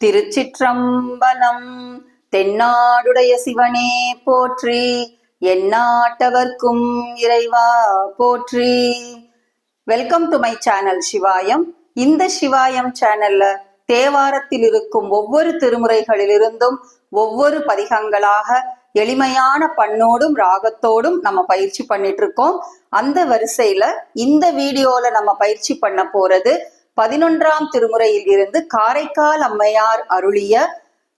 திருச்சிற்றம்பலம் தென்னாடுடைய சிவனே போற்றி எந்நாட்டவர்க்கும் இறைவா போற்றி. Welcome to my channel Sivayam இந்த சிவாயம் சேனல்ல தேவாரத்தில் இருக்கும் ஒவ்வொரு திருமுறைகளிலிருந்தும் ஒவ்வொரு பதிகங்களாக எளிமையான பண்ணோடும் ராகத்தோடும் நம்ம பயிற்சி பண்ணிட்டு இருக்கோம். அந்த வரிசையில இந்த வீடியோல நம்ம பயிற்சி பண்ண போறது பதினொன்றாம் திருமுறையில் இருந்து காரைக்கால் அம்மையார் அருளிய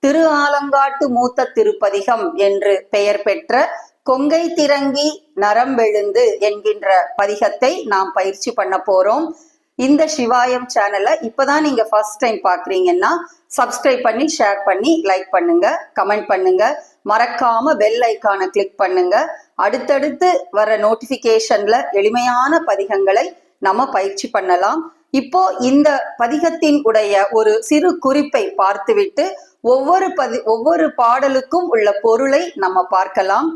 திரு ஆலங்காட்டு மூத்த திருப்பதிகம் என்று பெயர் பெற்ற கொங்கை திரங்கி நரம்பெழுந்து என்கின்ற பதிகத்தை நாம் பயிற்சி பண்ண போறோம். இந்த சிவாயம் சேனலை இப்பதான் நீங்க ஃபர்ஸ்ட் டைம் பாக்குறீங்கன்னா சப்ஸ்கிரைப் பண்ணி ஷேர் பண்ணி லைக் பண்ணுங்க கமெண்ட் பண்ணுங்க. மறக்காம பெல் ஐக்கானை கிளிக் பண்ணுங்க. அடுத்தடுத்து வர நோட்டிபிகேஷன்ல எளிமையான பதிகங்களை நம்ம பயிற்சி பண்ணலாம். இப்போ இந்த பதிகத்தின் உடைய ஒரு சிறு குறிப்பை பார்த்துவிட்டு ஒவ்வொரு பதி ஒவ்வொரு பாடலுக்கும் உள்ள பொருளை நம்ம பார்க்கலாம்.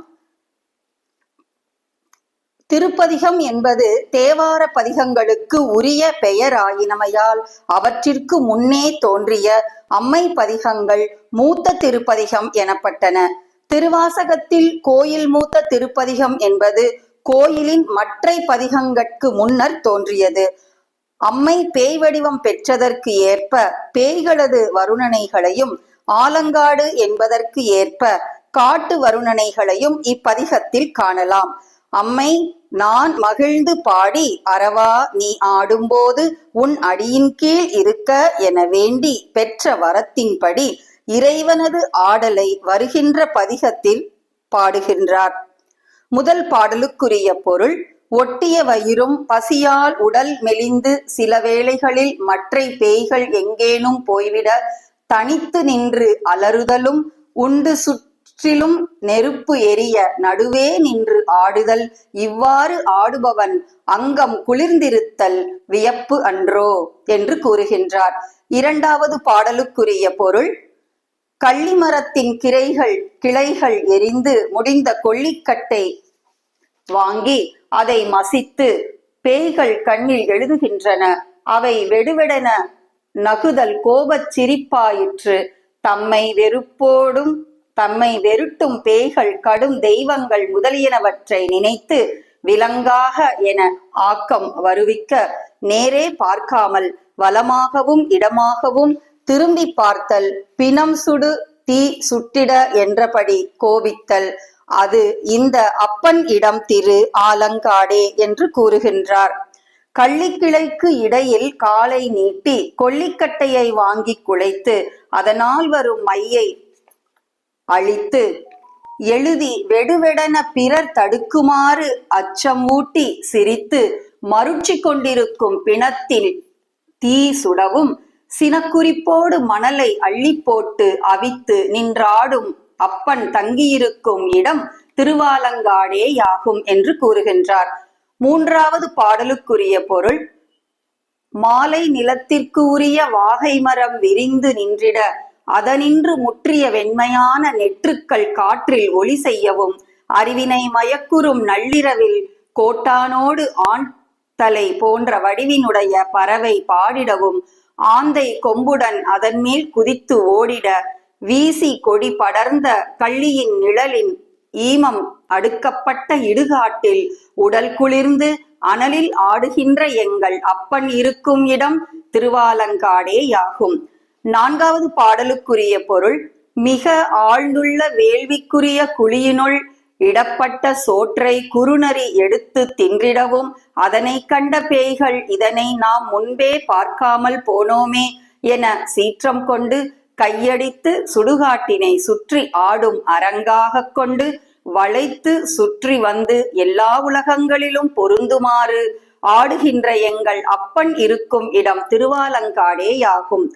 திருப்பதிகம் என்பது தேவார பதிகங்களுக்கு உரிய பெயர் ஆயினமையால் அவற்றிற்கு முன்னே தோன்றிய அம்மை பதிகங்கள் மூத்த திருப்பதிகம் எனப்பட்டன. திருவாசகத்தில் கோயில் மூத்த திருப்பதிகம் என்பது கோயிலின் மற்றை பதிகங்கட்கு முன்னர் தோன்றியது. அம்மை பேய் வடிவம் பெற்றதற்கு ஏற்ப பேய்களது வருணனைகளையும் ஆலங்காடு என்பதற்கு ஏற்ப காட்டு வருணனைகளையும் இப்பதிகத்தில் காணலாம். அம்மை நான் மகிழ்ந்து பாடி அறவா நீ ஆடும்போது உன் அடியின் கீழ் இருக்க என வேண்டி பெற்ற வரத்தின்படி இறைவனது ஆடலை வருகின்ற பதிகத்தில் பாடுகின்றார். முதல் பாடலுக்குரிய பொருள் ஒட்டிய வயிறும் பசியால் உடல் மெலிந்து சில வேளைகளில் மற்றை பேய்கள் எங்கேனும் போய்விட தனித்து நின்று அலறுதலும் உண்டு சுற்றிலும் நெருப்பு எரிய நடுவே நின்று ஆடுதல் இவ்வாறு ஆடுபவன் அங்கம் குளிர்ந்திருத்தல் வியப்பு அன்றோ என்று கூறுகின்றார். இரண்டாவது பாடலுக்குரிய பொருள் கள்ளிமரத்தின் கிளைகள் கிளைகள் எரிந்து முடிந்த கொள்ளிக்கட்டை வாங்கி அதை மசித்து பேய்கள் கண்ணில் எழுதுகின்றன. அவை வெடுவெடென நகுதல் கோபச் சிரிப்பாயிற்று. தம்மை வெறுப்போடும் தம்மை வெருட்டும் பேய்கள் கடும் தெய்வங்கள் முதலியனவற்றை நினைத்து விலங்காக என ஆக்கம் வருவிக்க நேரே பார்க்காமல் வலமாகவும் இடமாகவும் திரும்பி பார்த்தல் பிணம் சுடு தீ சுட்டிட என்றபடி கோபித்தல். அது இந்த அப்பன் இடம் திரு ஆலங்காடே என்று கூறுகின்றார். கள்ளிக்கிளைக்கு இடையில் காலை நீட்டி கொள்ளிக்கட்டையை வாங்கி குழைத்து அதனால் வரும் மையை அழித்து எழுதி வெடுவெடன பிறர் தடுக்குமாறு அச்சம் ஊட்டி சிரித்து மருட்சி கொண்டிருக்கும் பிணத்தில் தீ சுடவும் சினக்குறிப்போடு மணலை அள்ளி போட்டு அவித்து நின்றாடும் அப்பன் தங்கியிருக்கும் இடம் திருவாலங்காடேயாகும் என்று கூறுகின்றார். மூன்றாவது பாடலுக்குரிய பொருள் மாலை நிலத்திற்கு உரிய வாகை மரம் விரிந்து நின்றிட அதனின்று முற்றிய வெண்மையான நெற்றுக்கள் காற்றில் ஒளி செய்யவும் அறிவினை மயக்குறும் நள்ளிரவில் கோட்டானோடு ஆண் தலை போன்ற வடிவினுடைய பறவை பாடிடவும் ஆந்தை கொம்புடன் அதன் மேல் குதித்து ஓடிட வீசி கொடி படர்ந்த கள்ளியின் நிழலின் ஈமம் அடுக்கப்பட்ட இடுகாட்டில் உடல் குளிர்ந்து அனலில் ஆடுகின்ற எங்கள் அப்பன் இருக்கும் இடம் திருவாலங்காடேயாகும் நான்காவது பாடலுக்குரிய பொருள் மிக ஆழ்ந்துள்ள வேள்விக்குரிய குழியினுள் இடப்பட்ட சோற்றை குறுநரி எடுத்து தின்றிடவும் அதனை கண்ட பேய்கள் இதனை நாம் முன்பே பார்க்காமல் போனோமே என சீற்றம் கொண்டு கையடித்து சுடுகாட்டினை சுற்றி ஆடும் அரங்காக கொண்டு வளைத்து சுற்றி வந்து எல்லா உலகங்களிலும் பொருந்துமாறு ஆடுகின்ற எங்கள் அப்பன் இருக்கும் இடம் திருவாலங்காடேயாகும்.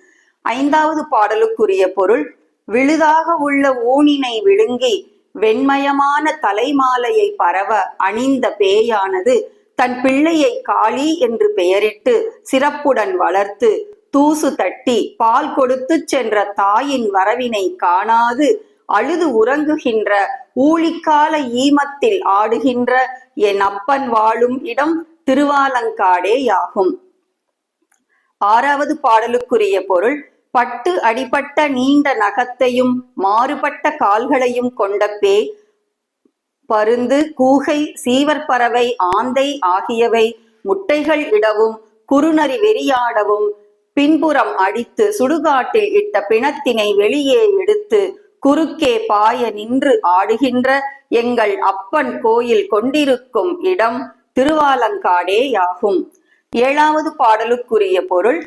ஐந்தாவது பாடலுக்குரிய பொருள் விழுதாக உள்ள ஊனினை விழுங்கி வெண்மயமான தலைமாலையை பரவ அணிந்த பேயானது தன் பிள்ளையை காளி என்று பெயரிட்டு சிறப்புடன் வளர்த்து தூசு தட்டி பால் கொடுத்து சென்ற தாயின் வரவினை காணாது. அழுது உறங்குகின்ற ஊழிக்கால ஈமத்தில் ஆடுகின்ற என் அப்பன் வாழும் இடம் திருவாலங்காடேயாகும் ஆறாவது பாடலுக்குரிய பொருள் பட்டு அடிபட்ட நீண்ட நகத்தையும் மாறுபட்ட கால்களையும் கொண்ட பேய் பருந்து கூகை சீவற்பறவை ஆந்தை ஆகியவை முட்டைகள் இடவும் குறுநரி வெறியாடவும் பின்புறம் அடித்து சுடுகாட்டில் இட்ட பிணத்தினை வெளியே எடுத்து குறுக்கே பாய நின்று ஆடுகின்ற எங்கள் அப்பன் கோயில் கொண்டிருக்கும் இடம் திருவாலங்காடேயாகும். ஏழாவது பாடலுக்குரிய பொருள்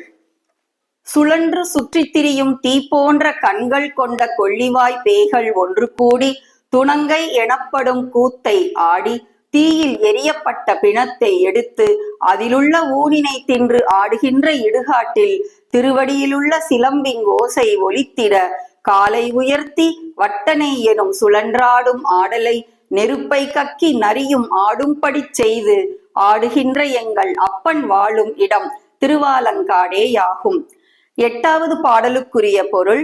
சுழன்று சுற்றித் திரியும் தீ போன்ற கண்கள் கொண்ட கொள்ளிவாய் பேய்கள் ஒன்று கூடி துணங்கை எனப்படும் கூத்தை ஆடி தீயில் எரியப்பட்ட பிணத்தை எடுத்து அதிலுள்ள ஊனினை தின்று ஆடுகின்ற இடுகாட்டில் திருவடியிலுள்ள சிலம்பின் ஓசை ஒலித்திட காலை உயர்த்தி வட்டனை எனும் சுழன்றாடும் ஆடலை நெருப்பை கக்கி நரியும் ஆடும்படி செய்து ஆடுகின்ற எங்கள் அப்பன் வாழும் இடம் திருவாலங்காடேயாகும். எட்டாவது பாடலுக்குரிய பொருள்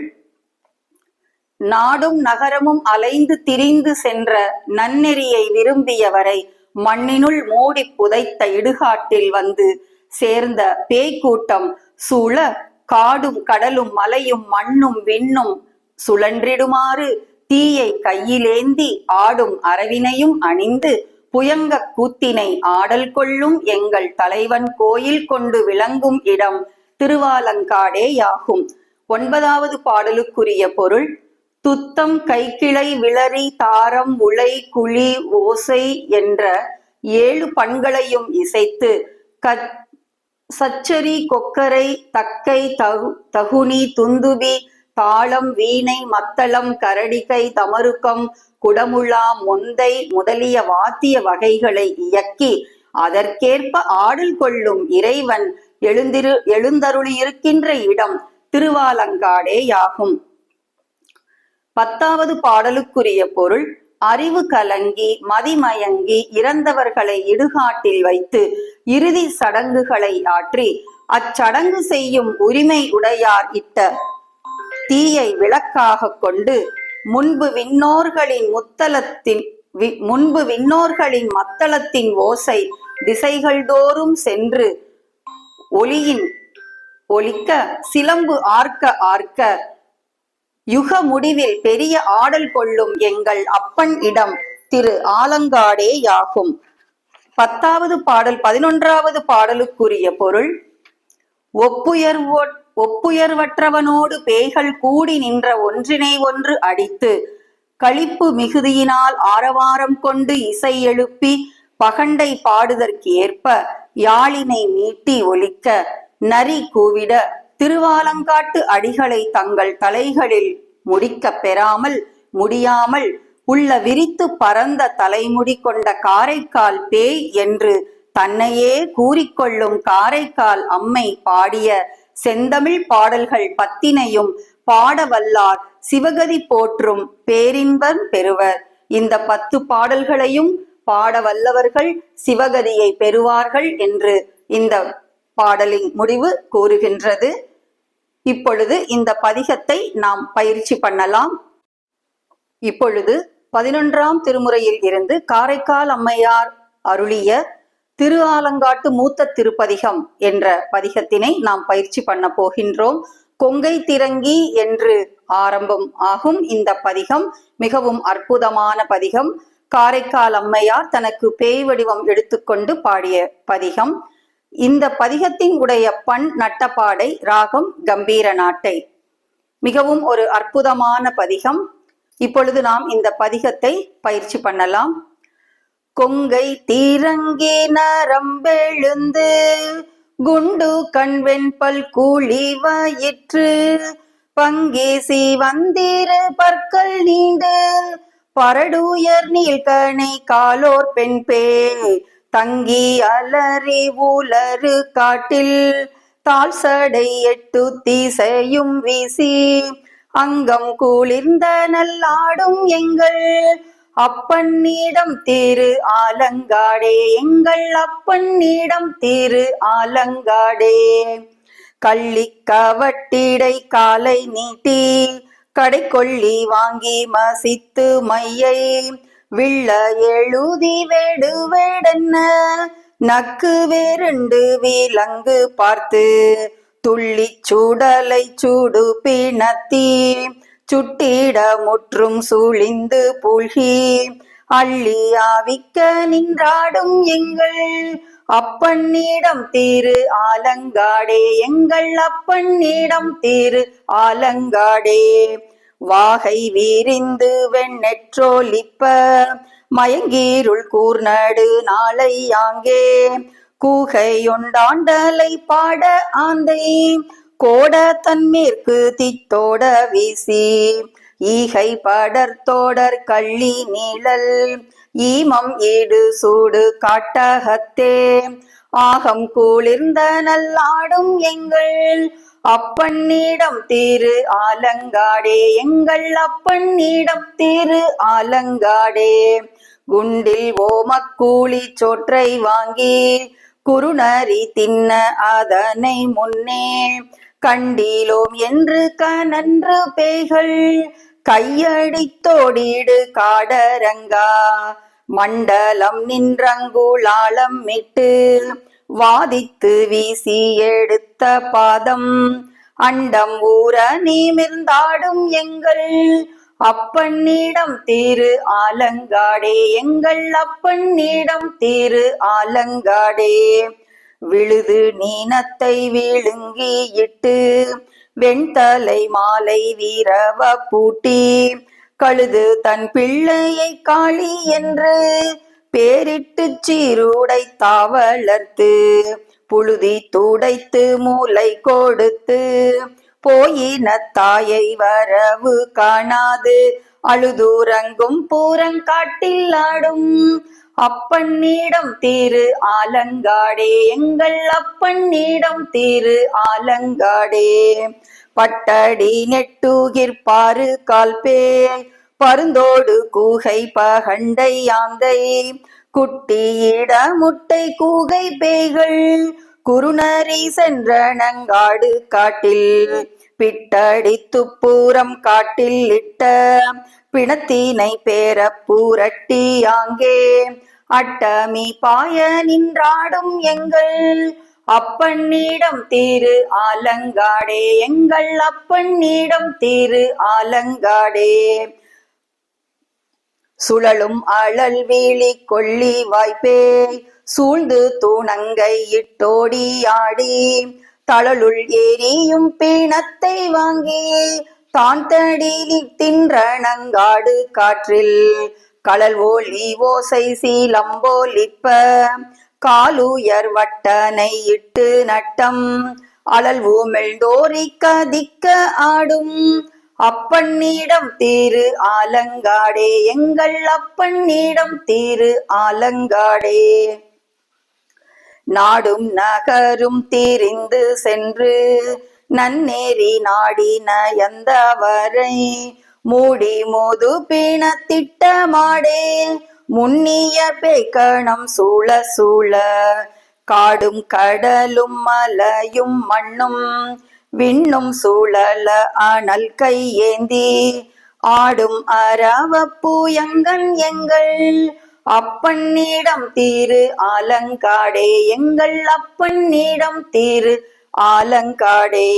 நாடும் நகரமும் அலைந்து திரிந்து சென்ற நன்னெறியை விரும்பியவரை மண்ணினுள் மூடி புதைத்த இடுகாட்டில் வந்து சேர்ந்த பேய்க்கூட்டம் சூழ காடும் கடலும் மலையும் மண்ணும் விண்ணும் சுழன்றிடுமாறு தீயை கையிலேந்தி ஆடும் அரவினையும் அணிந்து புயங்க கூத்தினை ஆடல் கொள்ளும் எங்கள் தலைவன் கோயில் கொண்டு விளங்கும் இடம் திருவாலங்காடேயாகும். ஒன்பதாவது பாடலுக்குரிய பொருள் துத்தம் கைக்கிளை விளரி தாரம் உளை குழி ஓசை என்ற ஏழு பண்களையும் இசைத்து கச் சச்சரி கொக்கரை தக்கை தகு தகுனி துந்துபி தாளம் வீணை மத்தளம் கரடிகை தமருக்கம் குடமுழா மொந்தை முதலிய வாத்திய வகைகளை இயக்கி அதற்கேற்ப ஆடல் கொள்ளும் இறைவன் எழுந்திரு எழுந்தருளியிருக்கின்ற இடம் திருவாலங்காடேயாகும். பத்தாவது பாடலுக்குரிய பொருள் அறிவு கலங்கி மதிமயங்கி இறந்தவர்களை இடுகாட்டில் வைத்து இறுதி சடங்குகளை ஆற்றி அச்சடங்கு செய்யும் உரிமை உடையார் இட்ட தீயை விளக்காக கொண்டு முன்பு விண்ணோர்களின் முத்தலத்தின் முன்பு விண்ணோர்களின் மத்தளத்தின் ஓசை திசைகள் தோறும் சென்று ஒளியின் ஒலிக்க சிலம்பு ஆர்க்க ஆர்க்க யுக முடிவில் பெரிய ஆடல் கொள்ளும் எங்கள் அப்பன் இடம் திரு ஆலங்காடேயாகும். பத்தாவது பாடல் பதினொன்றாவது பாடலுக்குரிய பொருள் ஒப்புயர்வோ ஒப்புயர்வற்றவனோடு பேய்கள் கூடி நின்ற ஒன்றினை ஒன்று அடித்து களிப்பு மிகுதியினால் ஆரவாரம் கொண்டு இசை எழுப்பி பகண்டை பாடுதற்கு ஏற்ப யாழினை மீட்டி ஒலிக்க நரி கூவிட திருவாலங்காட்டு அடிகளை தங்கள் தலைகளில் முடிக்கப் பெறாமல் முடியாமல் உள்ள விரித்து பரந்த தலைமுடி கொண்ட காரைக்கால் பேய் என்று தன்னையே கூறிக்கொள்ளும் காரைக்கால் அம்மை பாடிய செந்தமிழ் பாடல்கள் பத்தினையும் பாடவல்லார் சிவகதி போற்றும் பேரின்பம் பெறுவர். இந்த பத்து பாடல்களையும் பாட வல்லவர்கள் சிவகதியை பெறுவார்கள் என்று இந்த பாடலின் முடிவு கூறுகின்றது. இப்பொழுது இந்த பதிகத்தை நாம் பயிற்சி பண்ணலாம். இப்பொழுது பதினொன்றாம் திருமுறையில் இருந்து காரைக்கால் அம்மையார் அருளிய திரு ஆலங்காட்டு மூத்த திருப்பதிகம் என்ற பதிகத்தினை நாம் பயிற்சி பண்ண போகின்றோம். கொங்கை திரங்கி என்று ஆரம்பம் ஆகும் இந்த பதிகம். மிகவும் அற்புதமான பதிகம். காரைக்கால் அம்மையார் தனக்கு பேய் வடிவம் எடுத்துக்கொண்டு பாடிய பதிகம். இந்த பதிகத்தின் உடைய பண் நட்டப்பாடை ராகம் கம்பீர நாட்டை. மிகவும் ஒரு அற்புதமான பதிகம். இப்பொழுது நாம் இந்த பதிகத்தை பயிற்சி பண்ணலாம். கொங்கை தீரங்கி நரம்பெழுந்து குண்டு கண்வெண்பல் கூலி வயிற்று பங்கேசி வந்திரு பற்கள் நீண்டு பரடுயர் நீள்கணை காலோர் பெண் பே தங்கி அலறி உலறு காட்டில் தாழ் சடை எட்டு திசையும் வீசி அங்கம் குளிர்ந்த நல்லாடும் எங்கள் அப்பன்னிடம் திரு ஆலங்காடே எங்கள் அப்பன்னிடம் திரு ஆலங்காடே. கள்ளி கவட்டிடை காலை நீட்டி கடை கொள்ளி வாங்கி மசித்து மையை விள்ள எழுதி வேடு நக்கு வேரண்டு விலங்கு பார்த்து துள்ளி சுடலை சூடு பிணத்தி சுட்டிட முற்றும் சூழிந்து புல்கி அள்ளி ஆவிக்க நின்றாடும் எங்கள் அப்பன்னிடம் தீரு ஆலங்காடே எங்கள் அப்பன்னிடம் தீரு ஆலங்காடே. வாகை வீரிந்து வெண்ணெற்றோலிப்ப மயங்கீருள் கூர்நடு நாளை ஆங்கே. கூகையொண்டாண்டலை பாட ஆந்தை கோட தன்மேற்கு தித்தோட வீசி. ஈகை படர்த்தோடர் கள்ளி நீழல் ஈமம் ஈடு சூடு காட்டகத்தே. ஆகம் கூளிர்ந்த நல்லாடும் எங்கள் அப்பன்னிடம் திரு ஆலங்காடே. எங்கள் அப்பன்னிடம் திரு ஆலங்காடே. குண்டில் ஓமக்கூலி சோற்றை வாங்கி குருநரி தின்ன அதனை முன்னே. கண்டிலோம் என்று கனன்று பேய்கள் கையடித்தோடிடு காடரங்கா. மண்டலம் நின்றங்குளாளம் மிட்டு வாதித்து வீசி எடுத்த பாதம் அண்டம் ஊர நீமிர்ந்தாடும் எங்கள். அப்பன்னிடம் தீரு ஆலங்காடே எங்கள் அப்பன்னிடம் தீரு ஆலங்காடே. விழுது நீனத்தை விழுங்கி இட்டு வெண்தலை மாலை வீரவ பூட்டி கழுது தன் பிள்ளையை காளி என்று பேரிட்டு சீருடை தாவளர்த்து புழுதி துடைத்து மூளை கொடுத்து போயின தாயை வரவு காணாது. அழுதூரங்கும் பூரங்காட்டில் ஆடும் அப்பன்னிடம் தீரு ஆலங்காடே எங்கள் அப்பன்னிடம் தீரு ஆலங்காடே. பட்டடி நெட்டுகிற்பாரு கால்பே பருந்தோடு கூகை பகண்டை யாந்தை. குட்டியிட முட்டை கூகை பேய்கள் குருநரி சென்ற நங்காடு காட்டில். பிட்டடி துப்பூரம் காட்டில் இட்ட பிணத்தினை பேர பூரட்டி ஆங்கே அட்டமி பாய நின்றாடும் எங்கள் அப்பன்னிடம் திரு ஆலங்காடே. எங்கள் அப்பன்னிடம் திரு ஆலங்காடே. சுழலும் அழல் வீழி கொள்ளி வாய்ப்பே. சூழ்ந்து தூணங்கை இட்டோடி ஆடி. தளலுள் ஏரியும் பீணத்தை வாங்கி தான் தடிலி தின்ற நங்காடு காற்றில். களல் ஓலி ஓசை சீலம்போலிப்ப காலுயர் வட்டனை இட்டு நட்டம். அழல் ஊமெழ்ந்தோரி கதிக்க ஆடும். அப்பண்ணிடம் தீரு ஆலங்காடே. எங்கள் அப்பண்ணிடம் தீரு ஆலங்காடே. நாடும் நகரும் தீரிந்து சென்று நன்னேறி நாடி நயந்தவரை மூடி மோது பீண திட்டமாடே முன்னிய பேக்கணம் சூழ சூழ. காடும் கடலும் மலையும் மண்ணும் விண்ணும் சூழல அனல் கையேந்தி ஆடும் அரவப்பூயங்கன் எங்கள். அப்பன்னிடம் தீரு ஆலங்காடே எங்கள் அப்பன்னிடம் தீரு ஆலங்காடே.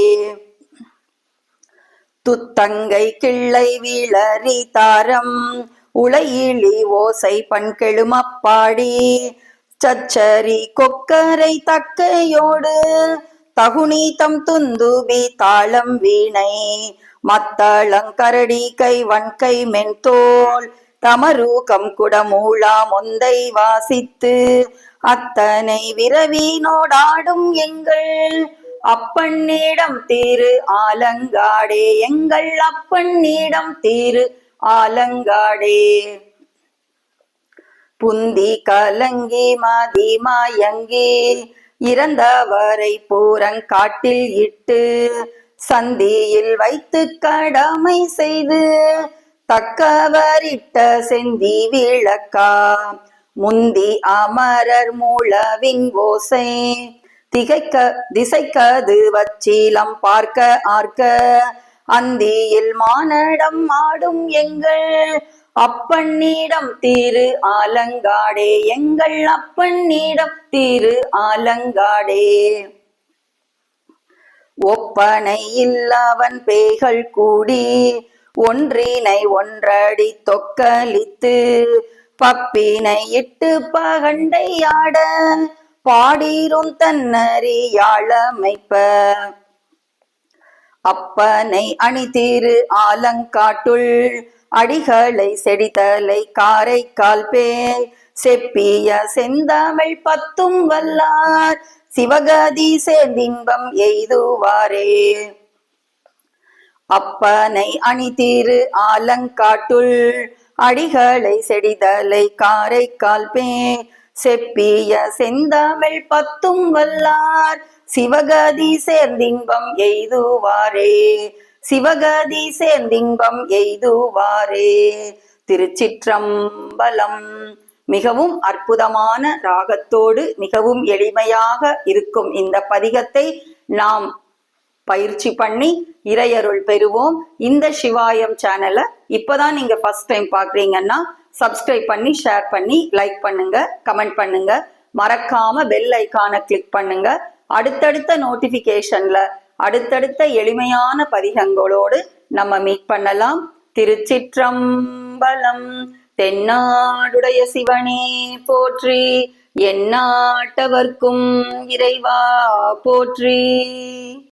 துத்தங்கை கிள்ளை விளறி தாரம் உளையிலி ஓசை பண்கெழுமப்பாடி சச்சரி கொக்கரை தக்கையோடு தகுநீதம் துந்துபி தாளம் வீணை மத்தளங்கரடி கை வன்கை மென்தோல் தமரூகம் குடமூழா மொந்தை வாசித்து அத்தனை விரவினோடாடும் எங்கள் அப்பண்ணிடம் தீரு ஆலங்காடே எங்கள் அப்பண்ணிடம் தீரு ஆலங்காடே. புந்தி கலங்கி மதி மாயங்கி இறந்தவரை பூரங்காட்டில் இட்டு சந்தியில் வைத்து கடமை செய்து தக்கவரிட்ட செந்தி விளக்கா முந்தி அமரர் மூலவின் ஓசை திகைக்க திசைக்கது வச்சீலம் பார்க்க ஆர்க்க அந்தியில் மானடம் ஆடும் எங்கள் அப்பன்னிடம் திரு ஆலங்காடே எங்கள் அப்பன்னிடம் திரு ஆலங்காடே. ஒப்பனை இல்லவன் பேய்கள் கூடி ஒன்றினை ஒன்றடி தொக்கலித்து பப்பினை இட்டு பகண்டையாட பாடிரும் தன்னறியாழமைப்ப அப்பனை அணிதிரு ஆலங்காட்டுள் அடிகளை செடித்தலை காரைக்கால் பேய் செப்பிய செந்தமிழ் பத்தும் வல்லார் சிவகதி சேர்ந்தின்பம் எய்துவாரே. அப்பனை அணிதிரு ஆலங்காட்டுள் அடிகளை செடிதலை காரைக்கால் பேர் செப்பிய செந்தமிழ் பத்தும் வல்லார் சிவகதி சேர்ந்தின்பம் எய்துவாரே. சிவகதி சேர்ந்திங்கம் எய்துவாரே. திருச்சிற்றம்பலம் மிகவும் அற்புதமான ராகத்தோடு மிகவும் எளிமையாக இருக்கும் இந்த பதிகத்தை நாம் பயிற்சி பண்ணி இறையருள் பெறுவோம். இந்த சிவாயம் சேனலை இப்பதான் நீங்க ஃபர்ஸ்ட் டைம் பாக்குறீங்கன்னா சப்ஸ்கிரைப் பண்ணி ஷேர் பண்ணி லைக் பண்ணுங்க கமெண்ட் பண்ணுங்க. மறக்காம பெல் ஐகானை கிளிக் பண்ணுங்க. அடுத்தடுத்த நோட்டிபிகேஷன்ல அடுத்தடுத்த எளிமையான பதிகங்களோடு நம்ம மீட் பண்ணலாம். திருச்சிற்றம்பலம் தென்னாடுடைய சிவனே போற்றி எந்நாட்டவர்க்கும் இறைவா போற்றி.